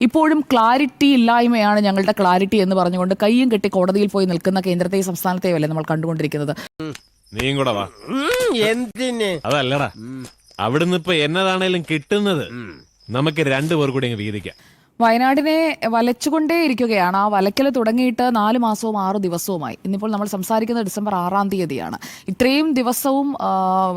ഇപ്പോഴും ക്ലാരിറ്റി ഇല്ലായ്മയാണ് ഞങ്ങളുടെ ക്ലാരിറ്റി എന്ന് പറഞ്ഞുകൊണ്ട് കൈയും കെട്ടി കോടതിയിൽ പോയി നിൽക്കുന്ന കേന്ദ്രത്തെയും സംസ്ഥാനത്തെയും അല്ലേ നമ്മൾ കണ്ടുകൊണ്ടിരിക്കുന്നത്? നീയും കൂടെ വാ. എന്തിന്? അതല്ലടാ. അവിടുന്ന് ഇപ്പൊ എന്നതാണേലും കിട്ടുന്നത്? നമുക്ക് രണ്ടുപേർ കൂടി അങ്ങ് വീതിക്കാം. വയനാടിനെ വലച്ചുകൊണ്ടേ ഇരിക്കുകയാണ്. ആ വലയ്ക്കൽ തുടങ്ങിയിട്ട് നാല് മാസവും ആറ് ദിവസവുമായി. ഇന്നിപ്പോൾ നമ്മൾ സംസാരിക്കുന്നത് ഡിസംബർ ആറാം തീയതിയാണ്. ഇത്രയും ദിവസവും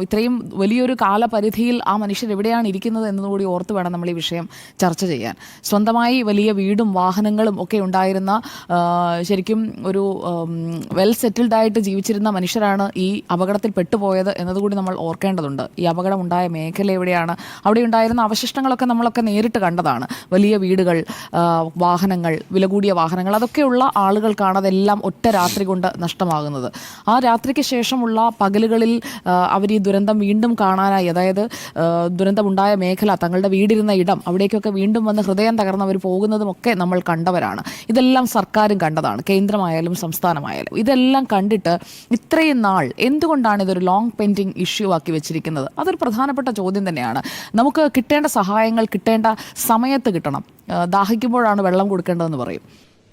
ഇത്രയും വലിയൊരു കാലപരിധിയിൽ ആ മനുഷ്യർ എവിടെയാണ് ഇരിക്കുന്നത് എന്നതുകൂടി ഓർത്ത് വേണം നമ്മൾ ഈ വിഷയം ചർച്ച ചെയ്യാൻ. സ്വന്തമായി വലിയ വീടും വാഹനങ്ങളും ഒക്കെ ഉണ്ടായിരുന്ന ശരിക്കും ഒരു വെൽ സെറ്റിൽഡ് ആയിട്ട് ജീവിച്ചിരുന്ന മനുഷ്യരാണ് ഈ അപകടത്തിൽ പെട്ടുപോയത് എന്നതുകൂടി നമ്മൾ ഓർക്കേണ്ടതുണ്ട്. ഈ അപകടം ഉണ്ടായ മേഖല എവിടെയാണ്? അവിടെ ഉണ്ടായിരുന്ന അവശിഷ്ടങ്ങളൊക്കെ നമ്മളൊക്കെ നേരിട്ട് കണ്ടതാണ്. വലിയ വീടുകൾ വാഹനങ്ങൾ വില കൂടിയ വാഹനങ്ങൾ അതൊക്കെയുള്ള ആളുകൾക്കാണ് അതെല്ലാം ഒറ്റ രാത്രി കൊണ്ട് നഷ്ടമാകുന്നത്. ആ രാത്രിക്ക് ശേഷമുള്ള പകലുകളിൽ അവർ ഈ ദുരന്തം വീണ്ടും കാണാനായി അതായത് ദുരന്തമുണ്ടായ മേഖല തങ്ങളുടെ വീടിരുന്ന ഇടം അവിടേക്കൊക്കെ വീണ്ടും വന്ന് ഹൃദയം തകർന്നവർ പോകുന്നതുമൊക്കെ നമ്മൾ കണ്ടവരാണ്. ഇതെല്ലാം സർക്കാരും കണ്ടതാണ് കേന്ദ്രമായാലും സംസ്ഥാനമായാലും. ഇതെല്ലാം കണ്ടിട്ട് ഇത്രയും നാൾ എന്തുകൊണ്ടാണ് ഇതൊരു ലോങ് പെൻഡിങ് ഇഷ്യൂ ആക്കി വെച്ചിരിക്കുന്നത്? അതൊരു പ്രധാനപ്പെട്ട ചോദ്യം തന്നെയാണ്. നമുക്ക് കിട്ടേണ്ട സഹായങ്ങൾ കിട്ടേണ്ട സമയത്ത് കിട്ടണം. ദാഹിക്കുമ്പോഴാണ് വെള്ളം കൊടുക്കേണ്ടതെന്ന് പറയും.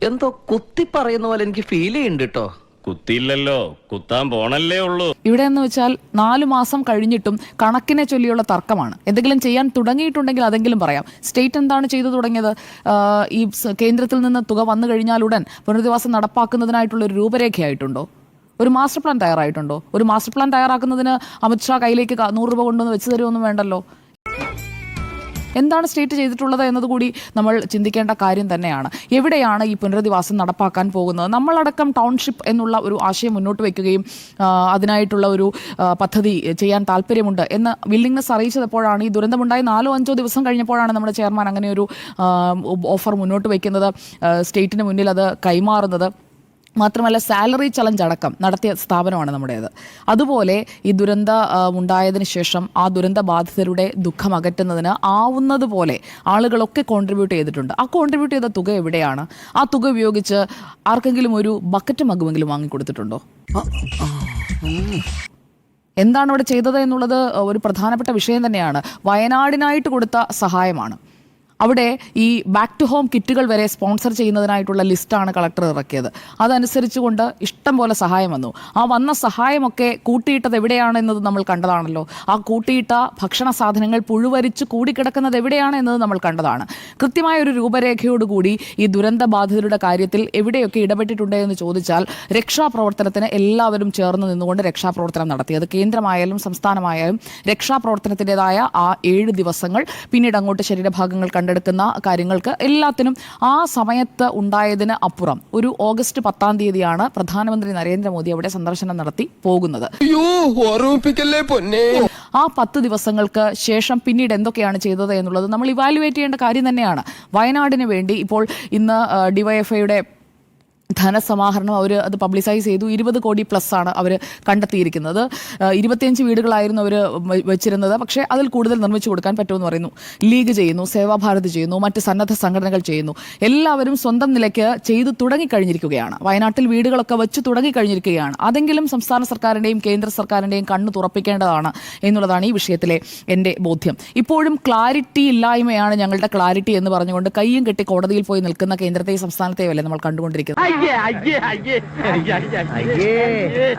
എന്തോ കുത്തി പറയുന്ന പോലെ എനിക്ക് ഫീൽ ചെയ്യുന്നുണ്ട് കേട്ടോ കുത്തിയില്ലല്ലോ കുത്താൻ പോണല്ലേ ഉള്ളൂ. ഇവിടെ എന്ന് വെച്ചാൽ നാലു മാസം കഴിഞ്ഞിട്ടും കണക്കിനെ ചൊല്ലിയുള്ള തർക്കമാണ്. എന്തെങ്കിലും ചെയ്യാൻ തുടങ്ങിയിട്ടുണ്ടെങ്കിൽ അതെങ്കിലും പറയാം. സ്റ്റേറ്റ് എന്താണ് ചെയ്തു തുടങ്ങിയത്? ഈ കേന്ദ്രത്തിൽ നിന്ന് തുക വന്നു കഴിഞ്ഞാലുടൻ പുനരധിവാസം നടപ്പാക്കുന്നതിനായിട്ടുള്ള ഒരു രൂപരേഖയായിട്ടുണ്ടോ? ഒരു മാസ്റ്റർ പ്ലാൻ തയ്യാറായിട്ടുണ്ടോ? ഒരു മാസ്റ്റർ പ്ലാൻ തയ്യാറാക്കുന്നതിന് അമിത്ഷാ കയ്യിലേക്ക് നൂറ് രൂപ കൊണ്ടുവന്ന് വെച്ച് തരുമൊന്നും വേണ്ടല്ലോ. എന്താണ് സ്റ്റേറ്റ് ചെയ്തിട്ടുള്ളത് എന്നതുകൂടി നമ്മൾ ചിന്തിക്കേണ്ട കാര്യം തന്നെയാണ്. എവിടെയാണ് ഈ പുനരധിവാസം നടപ്പാക്കാൻ പോകുന്നത്? നമ്മളടക്കം ടൗൺഷിപ്പ് എന്നുള്ള ഒരു ആശയം മുന്നോട്ട് വയ്ക്കുകയും അതിനായിട്ടുള്ള ഒരു പദ്ധതി ചെയ്യാൻ താല്പര്യമുണ്ട് എന്ന് വില്ലിങ്നെസ് അറിയിച്ചപ്പോഴാണ് ഈ ദുരന്തമുണ്ടായ നാലോ അഞ്ചോ ദിവസം കഴിഞ്ഞപ്പോഴാണ് നമ്മുടെ ചെയർമാൻ അങ്ങനെ ഒരു ഓഫർ മുന്നോട്ട് വയ്ക്കുന്നത് സ്റ്റേറ്റിന് മുന്നിൽ അത് കൈമാറുന്നത്. മാത്രമല്ല സാലറി ചലഞ്ച് അടക്കം നടത്തിയ സ്ഥാപനമാണ് നമ്മുടേത്. അതുപോലെ ഈ ദുരന്ത ഉണ്ടായതിനു ശേഷം ആ ദുരന്ത ബാധിതരുടെ ദുഃഖം അകറ്റുന്നതിന് ആവുന്നത് പോലെ ആളുകളൊക്കെ കോൺട്രിബ്യൂട്ട് ചെയ്തിട്ടുണ്ട്. ആ കോൺട്രിബ്യൂട്ട് ചെയ്ത തുക എവിടെയാണ്? ആ തുക ഉപയോഗിച്ച് ആർക്കെങ്കിലും ഒരു ബക്കറ്റ് മകുമെങ്കിലും വാങ്ങിക്കൊടുത്തിട്ടുണ്ടോ? എന്താണ് ഇവിടെ ചെയ്തത് എന്നുള്ളത് ഒരു പ്രധാനപ്പെട്ട വിഷയം തന്നെയാണ്. വയനാടിനായിട്ട് കൊടുത്ത സഹായമാണ്. അവിടെ ഈ ബാക്ക് ടു ഹോം കിറ്റുകൾ വരെ സ്പോൺസർ ചെയ്യുന്നതിനായിട്ടുള്ള ലിസ്റ്റാണ് കളക്ടർ ഇറക്കിയത്. അതനുസരിച്ചുകൊണ്ട് ഇഷ്ടം പോലെ സഹായം വന്നു. ആ വന്ന സഹായമൊക്കെ കൂട്ടിയിട്ടത് എവിടെയാണെന്നത് നമ്മൾ കണ്ടതാണല്ലോ. ആ കൂട്ടിയിട്ട ഭക്ഷണ സാധനങ്ങൾ പുഴുവരിച്ച് കൂടിക്കിടക്കുന്നത് എവിടെയാണ് എന്നത് നമ്മൾ കണ്ടതാണ്. കൃത്യമായ ഒരു രൂപരേഖയോടുകൂടി ഈ ദുരന്ത ബാധിതരുടെ കാര്യത്തിൽ എവിടെയൊക്കെ ഇടപെട്ടിട്ടുണ്ട് എന്ന് ചോദിച്ചാൽ രക്ഷാപ്രവർത്തനത്തിന് എല്ലാവരും ചേർന്ന് നിന്നുകൊണ്ട് രക്ഷാപ്രവർത്തനം നടത്തി. അത് കേന്ദ്രമായാലും സംസ്ഥാനമായാലും രക്ഷാപ്രവർത്തനത്തിന്റെതായ ആ ഏഴ് ദിവസങ്ങൾ പിന്നീട് അങ്ങോട്ട് ശരീരഭാഗങ്ങൾ കണ്ടെടുക്കുന്ന കാര്യങ്ങൾക്ക് എല്ലാത്തിനും ആ സമയത്ത് ഉണ്ടായതിന് അപ്പുറം ഒരു ഓഗസ്റ്റ് പത്താം തീയതിയാണ് പ്രധാനമന്ത്രി നരേന്ദ്രമോദി അവിടെ സന്ദർശനം നടത്തി പോകുന്നത്. ആ പത്ത് ദിവസങ്ങൾക്ക് ശേഷം പിന്നീട് എന്തൊക്കെയാണ് ചെയ്തത് എന്നുള്ളത് നമ്മൾ ഇവാലുവേറ്റ് ചെയ്യേണ്ട കാര്യം തന്നെയാണ്. വയനാടിന് വേണ്ടി ഇപ്പോൾ ഇന്ന് ഡിവൈഎഫ്ഐയുടെ ധനസമാഹരണം അവർ അത് പബ്ലിസൈസ് ചെയ്തു. ഇരുപത് കോടി പ്ലസ് ആണ് അവർ കണ്ടെത്തിയിരിക്കുന്നത്. ഇരുപത്തിയഞ്ച് വീടുകളായിരുന്നു അവർ വെച്ചിരുന്നത്. പക്ഷേ അതിൽ കൂടുതൽ നിർമ്മിച്ചു കൊടുക്കാൻ പറ്റുമെന്ന് പറയുന്നു. ലീഗ് ചെയ്യുന്നു സേവാഭാരത് ചെയ്യുന്നു മറ്റ് സന്നദ്ധ സംഘടനകൾ ചെയ്യുന്നു. എല്ലാവരും സ്വന്തം നിലയ്ക്ക് ചെയ്തു തുടങ്ങിക്കഴിഞ്ഞിരിക്കുകയാണ്. വയനാട്ടിൽ വീടുകളൊക്കെ വെച്ച് തുടങ്ങിക്കഴിഞ്ഞിരിക്കുകയാണ്. അതെങ്കിലും സംസ്ഥാന സർക്കാരിന്റെയും കേന്ദ്ര സർക്കാരിന്റെയും കണ്ണ് തുറപ്പിക്കേണ്ടതാണ് എന്നുള്ളതാണ് ഈ വിഷയത്തിലെ എന്റെ ബോധ്യം. ഇപ്പോഴും ക്ലാരിറ്റി ഇല്ലായ്മയാണ് ഞങ്ങളുടെ ക്ലാരിറ്റി എന്ന് പറഞ്ഞുകൊണ്ട് കയ്യും കെട്ടി കോടതിയിൽ പോയി നിൽക്കുന്ന കേന്ദ്രത്തെയും സംസ്ഥാനത്തെയും അല്ലേ നമ്മൾ കണ്ടുകൊണ്ടിരിക്കുന്നത്? അയ്യേ അയ്യേ അയ്യേ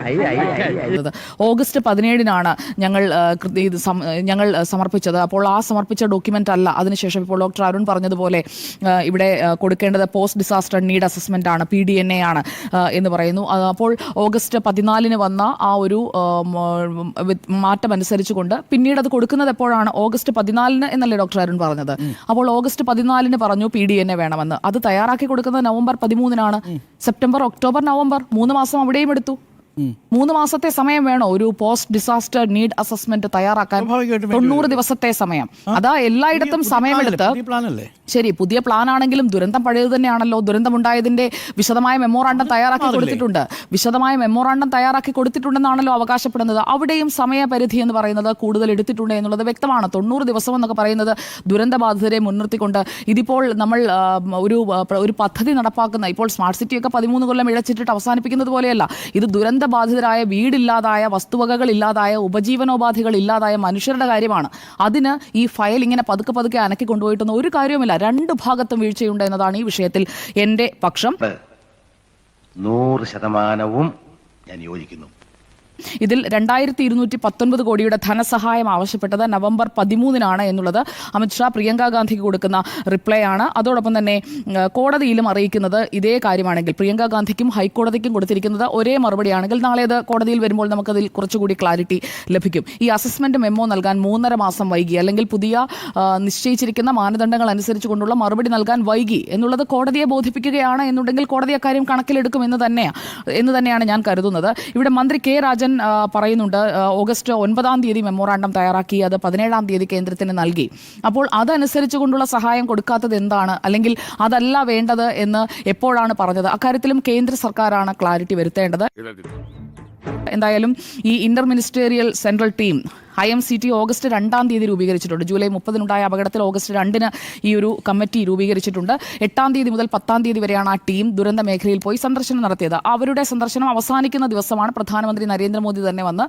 അയ്യേ അയ്യേ ഓഗസ്റ്റ് പതിനേഴിനാണ് ഞങ്ങൾ ഇത് ഞങ്ങൾ സമർപ്പിച്ചത്. അപ്പോൾ ആ സമർപ്പിച്ച ഡോക്യുമെന്റ് അല്ല. അതിനുശേഷം ഇപ്പോൾ ഡോക്ടർ അരുൺ പറഞ്ഞതുപോലെ ഇവിടെ കൊടുക്കേണ്ടത് പോസ്റ്റ് ഡിസാസ്റ്റർ നീഡ് അസസ്മെന്റ് ആണ് പി ഡി എൻ എ ആണ് എന്ന് പറയുന്നു. അപ്പോൾ ഓഗസ്റ്റ് പതിനാലിന് വന്ന ആ ഒരു മാറ്റം അനുസരിച്ചുകൊണ്ട് പിന്നീട് അത് കൊടുക്കുന്നത് എപ്പോഴാണ്? ഓഗസ്റ്റ് പതിനാലിന് എന്നല്ലേ ഡോക്ടർ അരുൺ പറഞ്ഞത്? അപ്പോൾ ഓഗസ്റ്റ് പതിനാലിന് പറഞ്ഞു പി ഡി എൻ എ വേണമെന്ന്. അത് തയ്യാറാക്കി കൊടുക്കുന്നത് നവംബർ പതിമൂന്നിനാണ്. സെപ്റ്റംബർ ഒക്ടോബർ നവംബർ മൂന്ന് മാസം അവിടെയും എടുത്തു. മൂന്ന് മാസത്തെ സമയം വേണോ? ഒരു പോസ്റ്റ് ഡിസാസ്റ്റർ നീഡ് അസസ്മെന്റ് തയ്യാറാക്കാൻ തൊണ്ണൂറ് ദിവസത്തെ സമയം. അതാ എല്ലായിടത്തും സമയമെടുത്ത് ശരി പുതിയ പ്ലാൻ ആണെങ്കിലും ദുരന്തം പഴയത് തന്നെയാണല്ലോ. ദുരന്തമുണ്ടായതിന്റെ വിശദമായ മെമ്മോറാണ്ടം തയ്യാറാക്കി കൊടുത്തിട്ടുണ്ട്. വിശദമായ മെമ്മോറാണ്ടം തയ്യാറാക്കി കൊടുത്തിട്ടുണ്ടെന്നാണല്ലോ അവകാശപ്പെടുന്നത്. അവിടെയും സമയപരിധി എന്ന് പറയുന്നത് കൂടുതൽ എടുത്തിട്ടുണ്ട് എന്നുള്ളത് വ്യക്തമാണ്. തൊണ്ണൂറ് ദിവസം എന്നൊക്കെ പറയുന്നത് ദുരന്തബാധിതരെ മുൻനിർത്തിക്കൊണ്ട് ഇതിപ്പോൾ നമ്മൾ ഒരു ഒരു പദ്ധതി നടപ്പാക്കുന്ന ഇപ്പോൾ സ്മാർട്ട് സിറ്റിയൊക്കെ പതിമൂന്ന് കൊല്ലം ഇഴച്ചിട്ടിട്ട് അവസാനിപ്പിക്കുന്നത് പോലെയല്ല. ഇത് ദുരന്ത ദുരന്തബാധിതരായ വീടില്ലാതായ വസ്തുവകകൾ ഇല്ലാതായ ഉപജീവനോപാധികൾ ഇല്ലാതായ മനുഷ്യരുടെ കാര്യമാണ്. അതിന് ഈ ഫയൽ ഇങ്ങനെ പതുക്കെ പതുക്കെ അനക്കി കൊണ്ടുപോയിട്ടൊന്നും ഒരു കാര്യവുമില്ല. രണ്ട് ഭാഗത്തും വീഴ്ചയുണ്ട് എന്നതാണ് ഈ വിഷയത്തിൽ എന്റെ പക്ഷം. നൂറ് ശതമാനവും ഞാൻ യോജിക്കുന്നു. ഇതിൽ രണ്ടായിരത്തി ഇരുന്നൂറ്റി പത്തൊൻപത് കോടിയുടെ ധനസഹായം ആവശ്യപ്പെട്ടത് നവംബർ പതിമൂന്നിനാണ് എന്നുള്ളത് അമിത്ഷാ പ്രിയങ്ക ഗാന്ധിക്ക് കൊടുക്കുന്ന റിപ്ലൈ ആണ് അതോടൊപ്പം തന്നെ കോടതിയിലും അറിയിക്കുന്നത് ഇതേ കാര്യമാണെങ്കിൽ പ്രിയങ്ക ഗാന്ധിക്കും ഹൈക്കോടതിക്കും കൊടുത്തിരിക്കുന്നത് ഒരേ മറുപടിയാണെങ്കിൽ നാളെ അത് കോടതിയിൽ വരുമ്പോൾ നമുക്കതിൽ കുറച്ചുകൂടി ക്ലാരിറ്റി ലഭിക്കും. ഈ അസസ്മെന്റ് മെമ്മോ നൽകാൻ മൂന്നര മാസം വൈകി. അല്ലെങ്കിൽ പുതിയ നിശ്ചയിച്ചിരിക്കുന്ന മാനദണ്ഡങ്ങൾ അനുസരിച്ച് കൊണ്ടുള്ള മറുപടി നൽകാൻ വൈകി എന്നുള്ളത് കോടതിയെ ബോധിപ്പിക്കുകയാണ് എന്നുണ്ടെങ്കിൽ കോടതി അക്കാര്യം കണക്കിലെടുക്കും എന്ന് തന്നെയാണ് എന്ന് തന്നെയാണ് ഞാൻ കരുതുന്നത്. ഇവിടെ മന്ത്രി കെ രാജൻ പറയുന്നുണ്ട് ഓഗസ്റ്റ് ഒൻപതാം തീയതി മെമ്മോറാണ്ടം തയ്യാറാക്കി അത് പതിനേഴാം തീയതി കേന്ദ്രത്തിന് നൽകി. അപ്പോൾ അതനുസരിച്ച് കൊണ്ടുള്ള സഹായം കൊടുക്കാത്തത് എന്താണ്? അല്ലെങ്കിൽ അതല്ല വേണ്ടത് എന്ന് എപ്പോഴാണ് പറഞ്ഞത്? അക്കാര്യത്തിലും കേന്ദ്ര സർക്കാരാണ് ക്ലാരിറ്റി വരുത്തേണ്ടത്. എന്തായാലും ഈ inter ministerial central team I M C T August രണ്ടാം തീയതി രൂപീകരിച്ചിട്ടുണ്ട്. ജൂലൈ മുപ്പതിനുണ്ടായ അപകടത്തിൽ ഓഗസ്റ്റ് രണ്ടിന് ഈ ഒരു കമ്മിറ്റി രൂപീകരിച്ചിട്ടുണ്ട്. എട്ടാം തീയതി മുതൽ പത്താം തീയതി വരെയാണ് ആ ടീം ദുരന്ത മേഖലയിൽ പോയി സന്ദർശനം നടത്തിയത്. അവരുടെ സന്ദർശനം അവസാനിക്കുന്ന ദിവസമാണ് പ്രധാനമന്ത്രി നരേന്ദ്രമോദി തന്നെ വന്ന്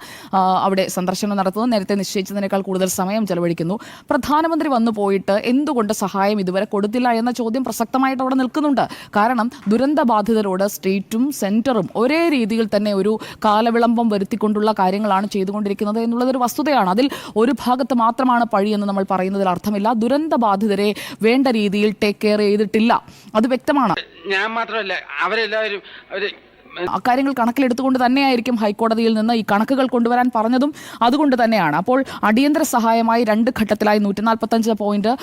അവിടെ സന്ദർശനം നടത്തുന്നത്. നേരത്തെ നിശ്ചയിച്ചതിനേക്കാൾ കൂടുതൽ സമയം ചെലവഴിക്കുന്നു. പ്രധാനമന്ത്രി വന്നു പോയിട്ട് എന്തുകൊണ്ട് സഹായം ഇതുവരെ കൊടുത്തില്ല എന്ന ചോദ്യം പ്രസക്തമായിട്ട് അവിടെ നിൽക്കുന്നുണ്ട്. കാരണം ദുരന്ത ബാധിതരോട് സ്റ്റേറ്റും സെന്ററും ഒരേ രീതിയിൽ തന്നെ ഒരു കാലവിളംബം വരുത്തിക്കൊണ്ടുള്ള കാര്യങ്ങളാണ് ചെയ്തുകൊണ്ടിരിക്കുന്നത് എന്നുള്ളതൊരു വസ്തുതയാണ് അതിൽ ഒരു ഭാഗത്ത് മാത്രമാണ് പഴിയെന്ന് നമ്മൾ പറയുന്നതിൽ അർത്ഥമില്ല. ദുരന്ത ബാധിതരെ വേണ്ട രീതിയിൽ ടേക്ക് കെയർ ചെയ്തിട്ടില്ല. അത് വ്യക്തമാണ്. ഞാൻ മാത്രമല്ല അവരെല്ലാവരും അവർ അക്കാര്യങ്ങൾ കണക്കിലെടുത്തുകൊണ്ട് തന്നെയായിരിക്കും ഹൈക്കോടതിയിൽ നിന്ന് ഈ കണക്കുകൾ കൊണ്ടുവരാൻ പറഞ്ഞതും അതുകൊണ്ട് തന്നെയാണ്. അപ്പോൾ അടിയന്തര സഹായമായി രണ്ട് ഘട്ടത്തിലായി നൂറ്റി നാൽപ്പത്തഞ്ച് പോയിന്റ്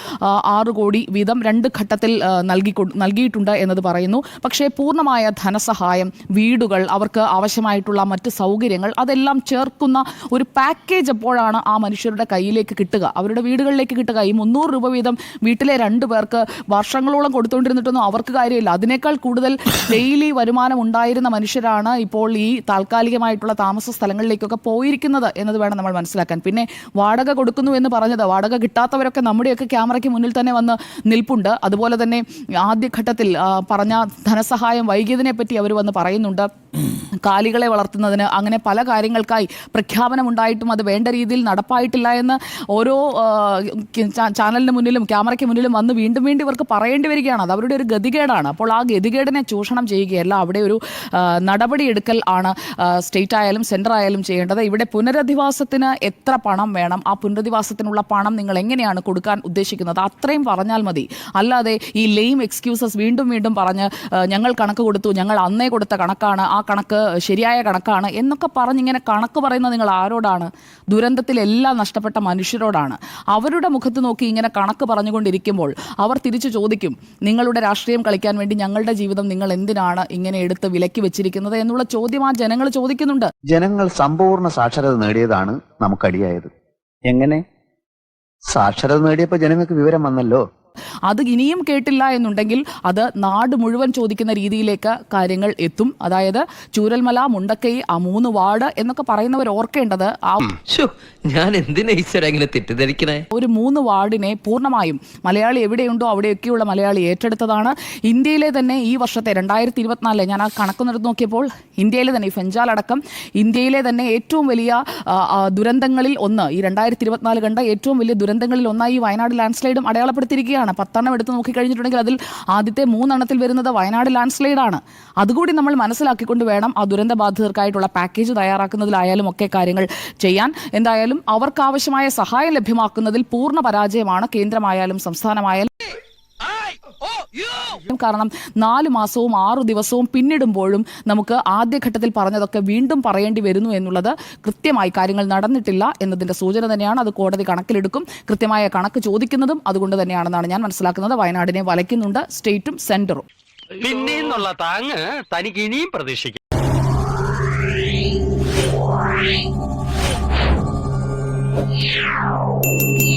ആറ് കോടി വീതം രണ്ട് ഘട്ടത്തിൽ നൽകി നൽകിയിട്ടുണ്ട് എന്നത് പറയുന്നു. പക്ഷേ പൂർണമായ ധനസഹായം വീടുകൾ അവർക്ക് ആവശ്യമായിട്ടുള്ള മറ്റ് സൗകര്യങ്ങൾ അതെല്ലാം ചേർക്കുന്ന ഒരു പാക്കേജ് എപ്പോഴാണ് ആ മനുഷ്യരുടെ കയ്യിലേക്ക് കിട്ടുക? അവരുടെ വീടുകളിലേക്ക് കിട്ടുക? ഈ മുന്നൂറ് രൂപ വീതം വീട്ടിലെ രണ്ട് പേർക്ക് വർഷങ്ങളോളം കൊടുത്തുകൊണ്ടിരുന്നിട്ടൊന്നും അവർക്ക് കാര്യമില്ല. അതിനേക്കാൾ കൂടുതൽ ഡെയിലി വരുമാനം ഉണ്ടായിരുന്ന മനുഷ്യരാണ് ഇപ്പോൾ ഈ താൽക്കാലികമായിട്ടുള്ള താമസ സ്ഥലങ്ങളിലേക്കൊക്കെ പോയിരിക്കുന്നത് എന്നത് വേണം നമ്മൾ മനസ്സിലാക്കാൻ. പിന്നെ വാടക കൊടുക്കുന്നു എന്ന് പറഞ്ഞത് വാടക കിട്ടാത്തവരൊക്കെ നമ്മുടെയൊക്കെ ക്യാമറയ്ക്ക് മുന്നിൽ തന്നെ വന്ന് നിൽപ്പുണ്ട്. അതുപോലെ തന്നെ ആദ്യഘട്ടത്തിൽ പറഞ്ഞ ധനസഹായം വൈകിയതിനെ പറ്റി അവർ വന്ന് പറയുന്നുണ്ട്. കാലികളെ വളർത്തുന്നതിന് അങ്ങനെ പല കാര്യങ്ങൾക്കായി പ്രഖ്യാപനമുണ്ടായിട്ടും അത് വേണ്ട രീതിയിൽ നടപ്പായിട്ടില്ല എന്ന് ഓരോ ചാനലിന് മുന്നിലും ക്യാമറയ്ക്ക് മുന്നിലും വന്ന് വീണ്ടും വീണ്ടും ഇവർക്ക് പറയേണ്ടി വരികയാണ്. അത് അവരുടെ ഒരു ഗതികേടാണ്. അപ്പോൾ ആ ഗതികേടിനെ ചൂഷണം ചെയ്യുകയല്ല. അവിടെ ഒരു നടപടിയെടുക്കൽ ആണ് സ്റ്റേറ്റ് ആയാലും സെന്റർ ആയാലും ചെയ്യേണ്ടത്. ഇവിടെ പുനരധിവാസത്തിന് എത്ര പണം വേണം ആ പുനരധിവാസത്തിനുള്ള പണം നിങ്ങൾ എങ്ങനെയാണ് കൊടുക്കാൻ ഉദ്ദേശിക്കുന്നത്? അത്രയും പറഞ്ഞാൽ മതി. അല്ലാതെ ഈ ലെയിം എക്സ്ക്യൂസസ് വീണ്ടും വീണ്ടും പറഞ്ഞ് ഞങ്ങൾ കണക്ക് കൊടുത്തു ഞങ്ങൾ അന്നേ കൊടുത്ത കണക്കാണ് ആ കണക്ക് ശരിയായ കണക്കാണ് എന്നൊക്കെ പറഞ്ഞിങ്ങനെ കണക്ക് പറയുന്നത് നിങ്ങൾ ആരോടാണ്? ദുരന്തത്തിലെല്ലാം നഷ്ടപ്പെട്ട മനുഷ്യരോടാണ്. അവരുടെ മുഖത്ത് നോക്കി ഇങ്ങനെ കണക്ക് പറഞ്ഞുകൊണ്ടിരിക്കുമ്പോൾ അവർ തിരിച്ചു ചോദിക്കും നിങ്ങളുടെ രാഷ്ട്രീയം കളിക്കാൻ വേണ്ടി ഞങ്ങളുടെ ജീവിതം നിങ്ങൾ എന്തിനാണ് ഇങ്ങനെ എടുത്ത് വിലക്കി വെച്ചിരിക്കുന്നത് എന്നുള്ള ചോദ്യം ആ ജനങ്ങൾ ചോദിക്കുന്നുണ്ട്. ജനങ്ങൾ സമ്പൂർണ സാക്ഷരത നേടിയതാണ് നമുക്കടിയായത്. എങ്ങനെ? സാക്ഷരത നേടിയപ്പോ ജനങ്ങൾക്ക് വിവരം വന്നല്ലോ. അത് ഇനിയും കേട്ടില്ല എന്നുണ്ടെങ്കിൽ അത് നാട് മുഴുവൻ ചോദിക്കുന്ന രീതിയിലേക്ക് കാര്യങ്ങൾ എത്തും. അതായത് ചൂരൽമല മുണ്ടക്കൈ ആ മൂന്ന് വാർഡ് എന്നൊക്കെ പറയുന്നവർ ഓർക്കേണ്ടത് ആ ഞാൻ എന്തിനെ തെറ്റിദ്ധരിക്കണേ? ഒരു മൂന്ന് വാർഡിനെ പൂർണമായും മലയാളി എവിടെയുണ്ടോ അവിടെയൊക്കെയുള്ള മലയാളി ഏറ്റെടുത്തതാണ്. ഇന്ത്യയിലെ തന്നെ ഈ വർഷത്തെ രണ്ടായിരത്തി ഇരുപത്തിനാലിലെ ഞാൻ ആ കണക്ക് നിർത്തി നോക്കിയപ്പോൾ ഇന്ത്യയിലെ തന്നെ ഈ ഫെഞ്ചാൽ അടക്കം ഇന്ത്യയിലെ തന്നെ ഏറ്റവും വലിയ ദുരന്തങ്ങളിൽ ഒന്ന് ഈ രണ്ടായിരത്തി ഇരുപത്തിനാല് കണ്ട ഏറ്റവും വലിയ ദുരന്തങ്ങളിൽ ഒന്നായി വയനാട് ലാൻഡ് സ്ലൈഡും അടയാളപ്പെടുത്തിയിരിക്കുകയാണ് പത്തെണ്ണം എടുത്ത് നോക്കിക്കഴിഞ്ഞിട്ടുണ്ടെങ്കിൽ അതിൽ ആദ്യത്തെ മൂന്നെണ്ണത്തിൽ വരുന്നത് വയനാട് ലാൻഡ് സ്ലൈഡാണ് അതുകൂടി നമ്മൾ മനസ്സിലാക്കിക്കൊണ്ട് വേണം ആ ദുരന്ത ബാധിതർക്കായിട്ടുള്ള പാക്കേജ് തയ്യാറാക്കുന്നതിലായാലും ഒക്കെ കാര്യങ്ങൾ ചെയ്യാൻ. എന്തായാലും അവർക്ക് ആവശ്യമായ സഹായം ലഭ്യമാക്കുന്നതിൽ പൂർണ പരാജയമാണ് കേന്ദ്രമായാലും സംസ്ഥാനമായാലും കാരണം നാല് മാസവും ആറു ദിവസവും പിന്നിടുമ്പോഴും നമുക്ക് ആദ്യഘട്ടത്തിൽ പറഞ്ഞതൊക്കെ വീണ്ടും പറയേണ്ടി വരുന്നു എന്നുള്ളത് കൃത്യമായി കാര്യങ്ങൾ നടന്നിട്ടില്ല എന്നതിന്റെ സൂചന തന്നെയാണ്. അത് കോടതി കണക്കിലെടുക്കും. കൃത്യമായ കണക്ക് ചോദിക്കുന്നതും അതുകൊണ്ട് തന്നെയാണെന്നാണ് ഞാൻ മനസ്സിലാക്കുന്നത്. വയനാടിനെ വലയ്ക്കുന്നുണ്ട്. സ്റ്റേറ്റും സെന്ററും. പിന്നെന്നുള്ള താങ്ങ് തനിക്ക് ഇനിയും പ്രതീക്ഷിക്കും. Yeah.